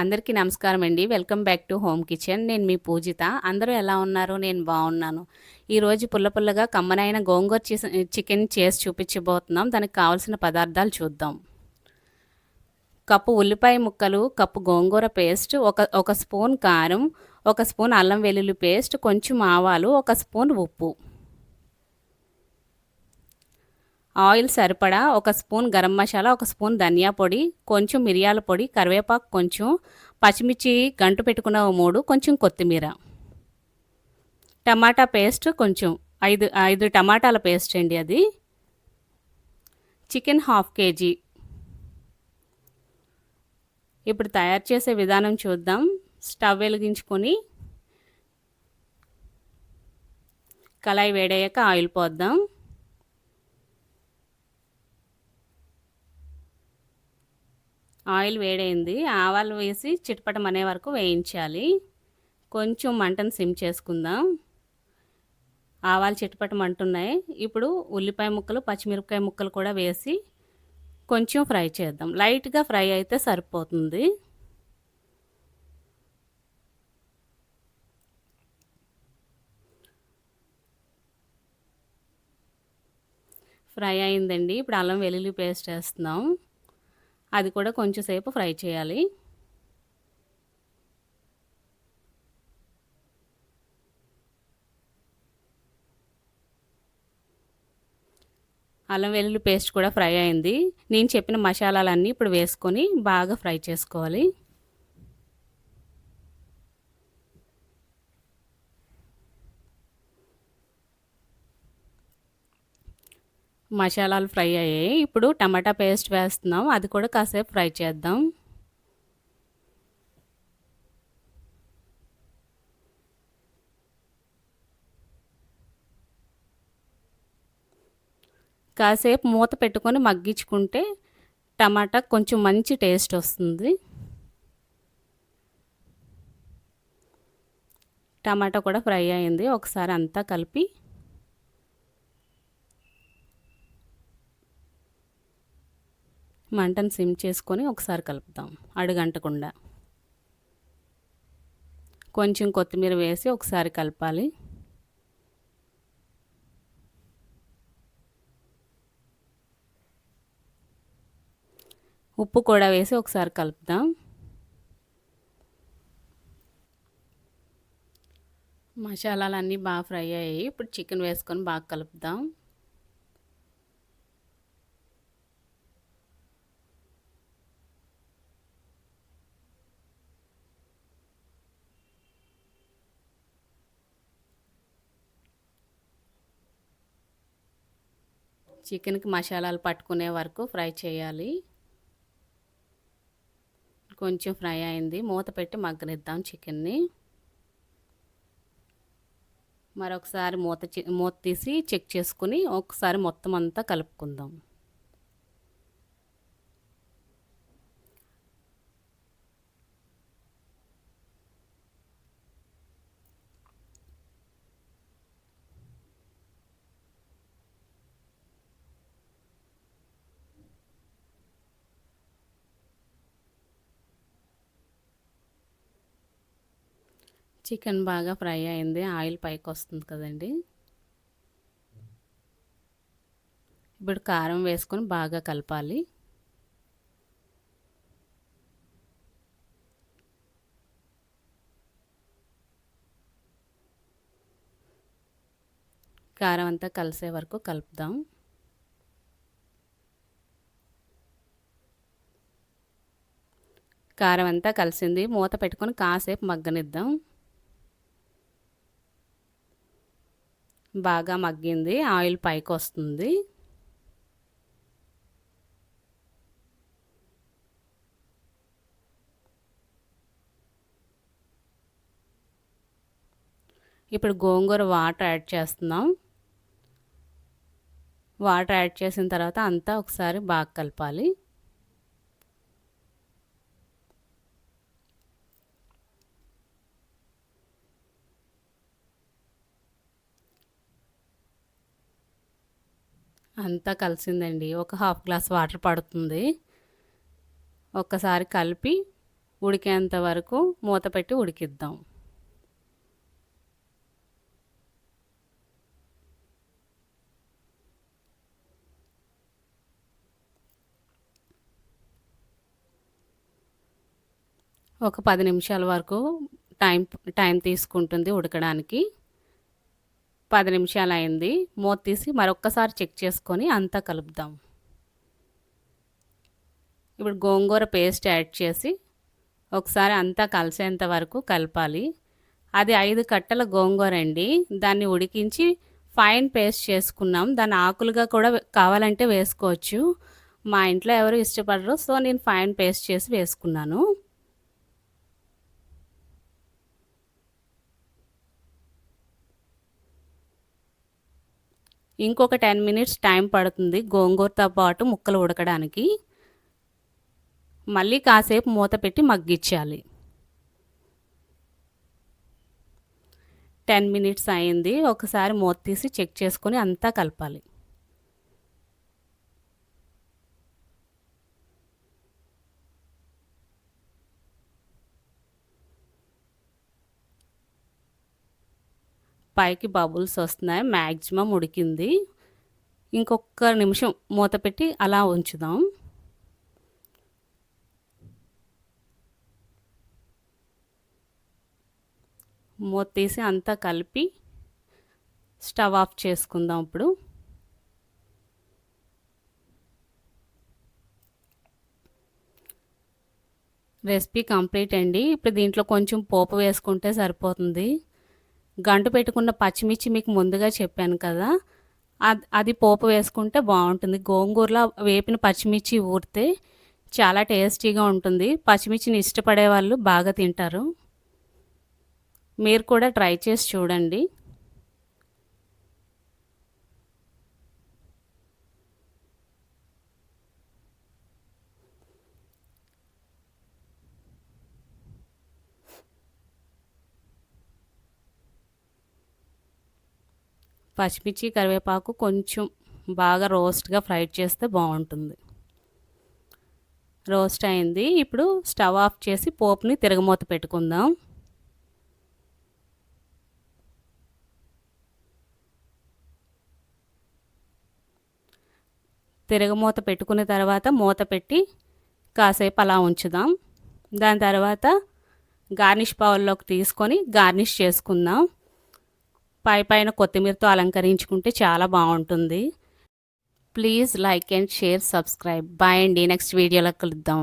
అందరికీ నమస్కారం అండి. Welcome back to home kitchen. నేను మీ పూజిత. అందరూ ఎలా ఉన్నారు? నేను బాగున్నాను. ఈరోజు పుల్ల పుల్లగా కమ్మనైన గోంగూర చికెన్ చేసి చూపించబోతున్నాం. దానికి కావాల్సిన పదార్థాలు చూద్దాం. కప్పు ఉల్లిపాయ ముక్కలు కప్పు గోంగూర పేస్ట్ ఒక ఒక స్పూన్ కారం ఒక స్పూన్ అల్లం వెల్లుల్లి పేస్ట్ కొంచెం ఆవాలు ఒక స్పూన్ ఉప్పు. ఆయిల్ సరిపడా ఒక స్పూన్ గరం మసాలా ఒక స్పూన్ ధనియా పొడి కొంచెం మిరియాల పొడి కరివేపాకు కొంచెం పచ్చిమిర్చి గంటు పెట్టుకున్న మూడు కొంచెం కొత్తిమీర. టమాటా పేస్ట్ కొంచెం ఐదు ఐదు టమాటాల పేస్ట్ అండి అది. Chicken half kg. ఇప్పుడు తయారు చేసే విధానం చూద్దాం. స్టవ్ వెలిగించుకొని కళాయి వేడయ్యాక ఆయిల్ పోద్దాం. ఆయిల్ వేడైంది. ఆవాలు వేసి చిటపటం అనే వరకు వేయించాలి. కొంచెం మంటను సిమ్ చేసుకుందాం. ఆవాలు చిటపటం అంటున్నాయి. ఇప్పుడు ఉల్లిపాయ ముక్కలు పచ్చిమిరపకాయ ముక్కలు కూడా వేసి కొంచెం ఫ్రై చేద్దాం. లైట్గా ఫ్రై అయితే సరిపోతుంది. ఫ్రై అయిందండి. ఇప్పుడు అల్లం వెల్లుల్లి పేస్ట్ వేస్తున్నాం. అది కూడా కొంచెం సేపు ఫ్రై చేయాలి. అల్లం వెల్లుల్లి పేస్ట్ కూడా ఫ్రై అయింది. నేను చెప్పిన మసాలాలన్నీ ఇప్పుడు వేసుకొని బాగా ఫ్రై చేసుకోవాలి. మసాలాలు ఫ్రై అయ్యాయి. ఇప్పుడు టమాటా పేస్ట్ వేస్తున్నాం. అది కూడా కాసేపు ఫ్రై చేద్దాం. కాసేపు మూత పెట్టుకొని మగ్గించుకుంటే టమాటా కొంచెం మంచి టేస్ట్ వస్తుంది. టమాటా కూడా ఫ్రై అయింది. ఒకసారి అంతా కలిపి మంటను సిమ్ చేసుకొని ఒకసారి కలుపుతాం అడుగంటకుండా. కొంచెం కొత్తిమీర వేసి ఒకసారి కలపాలి. ఉప్పు కూడా వేసి ఒకసారి కలుపుదాం. మసాలాలన్నీ బాగా ఫ్రై అయ్యాయి. ఇప్పుడు చికెన్ వేసుకొని బాగా కలుపుదాం. చికెన్కి మసాలాలు పట్టుకునే వరకు ఫ్రై చేయాలి. కొంచెం ఫ్రై అయింది. మూత పెట్టి మగ్గనిద్దాం చికెన్ని. మరొకసారి మూత మూత తీసి చెక్ చేసుకుని ఒకసారి మొత్తం అంతా కలుపుకుందాం. చికెన్ బాగా ఫ్రై అయింది. ఆయిల్ పైకి వస్తుంది కదండి. ఇప్పుడు కారం వేసుకొని బాగా కలపాలి. కారం అంతా కలిసే వరకు కలుపుదాం. కారం అంతా కలిసింది. మూత పెట్టుకొని కాసేపు మగ్గనిద్దాం. బాగా మగ్గింది ఆయిల్ పైకి వస్తుంది ఇప్పుడు గోంగూర వాటర్ యాడ్ చేస్తున్నాం. వాటర్ యాడ్ చేసిన తర్వాత అంతా ఒకసారి బాగా కలపాలి. అంతా కలిసిందండి. ఒక హాఫ్ గ్లాస్ వాటర్ పడుతుంది. ఒక్కసారి కలిపి ఉడికేంత వరకు మూత పెట్టి ఉడికిద్దాం. ఒక పది నిమిషాల వరకు టైం టైం తీసుకుంటుంది ఉడకడానికి. పది నిమిషాలు అయింది మూత తీసి మరొక్కసారి చెక్ చేసుకొని అంతా కలుపుదాం. ఇప్పుడు గోంగూర పేస్ట్ యాడ్ చేసి ఒకసారి అంతా కలిసేంత వరకు కలపాలి. అది ఐదు కట్టల గోంగూర అండి. దాన్ని ఉడికించి ఫైన్ పేస్ట్ చేసుకున్నాం. దాన్ని ఆకులుగా కూడా కావాలంటే వేసుకోవచ్చు. మా ఇంట్లో ఎవరు ఇష్టపడరు సో నేను ఫైన్ పేస్ట్ చేసి వేసుకున్నాను. ఇంకొక టెన్ మినిట్స్ టైం పడుతుంది గోంగూరతో పాటు ముక్కలు ఉడకడానికి. మళ్ళీ కాసేపు మూత పెట్టి మగ్గిచ్చాలి టెన్ మినిట్స్ అయింది. ఒకసారి మూత తీసి చెక్ చేసుకొని అంతా కలపాలి. పైకి బబుల్స్ వస్తున్నాయి. మ్యాక్సిమం ఉడికింది. ఇంకొక నిమిషం మూత పెట్టి అలా ఉంచుదాం. మూత తీసి అంతా కలిపి స్టవ్ ఆఫ్ చేసుకుందాం ఇప్పుడు. రెసిపీ కంప్లీట్ అండి. ఇప్పుడు దీంట్లో కొంచెం పోపు వేసుకుంటే సరిపోతుంది. గంటు పెట్టుకున్న పచ్చిమిర్చి మీకు ముందుగా చెప్పాను కదా. అది పోపు వేసుకుంటే బాగుంటుంది. గోంగూరలో వేపిన పచ్చిమిర్చి ఊరితే చాలా టేస్టీగా ఉంటుంది. పచ్చిమిర్చిని ఇష్టపడే వాళ్ళు బాగా తింటారు. మీరు కూడా ట్రై చేసి చూడండి. పచ్చిమిర్చి కరివేపాకు కొంచెం బాగా రోస్ట్గా ఫ్రై చేస్తే బాగుంటుంది. రోస్ట్ అయింది. ఇప్పుడు స్టవ్ ఆఫ్ చేసి పోపుని తిరగమూత పెట్టుకుందాం. తిరగమూత పెట్టుకున్న తర్వాత మూత పెట్టి కాసేపు అలా ఉంచుదాం. దాని తర్వాత గార్నిష్ బౌల్లోకి తీసుకొని గార్నిష్ చేసుకుందాం. పై పైన కొత్తిమీరతో అలంకరించుకుంటే చాలా బాగుంటుంది. Please like and share subscribe bye అండి. నెక్స్ట్ వీడియోలో కలుద్దాం.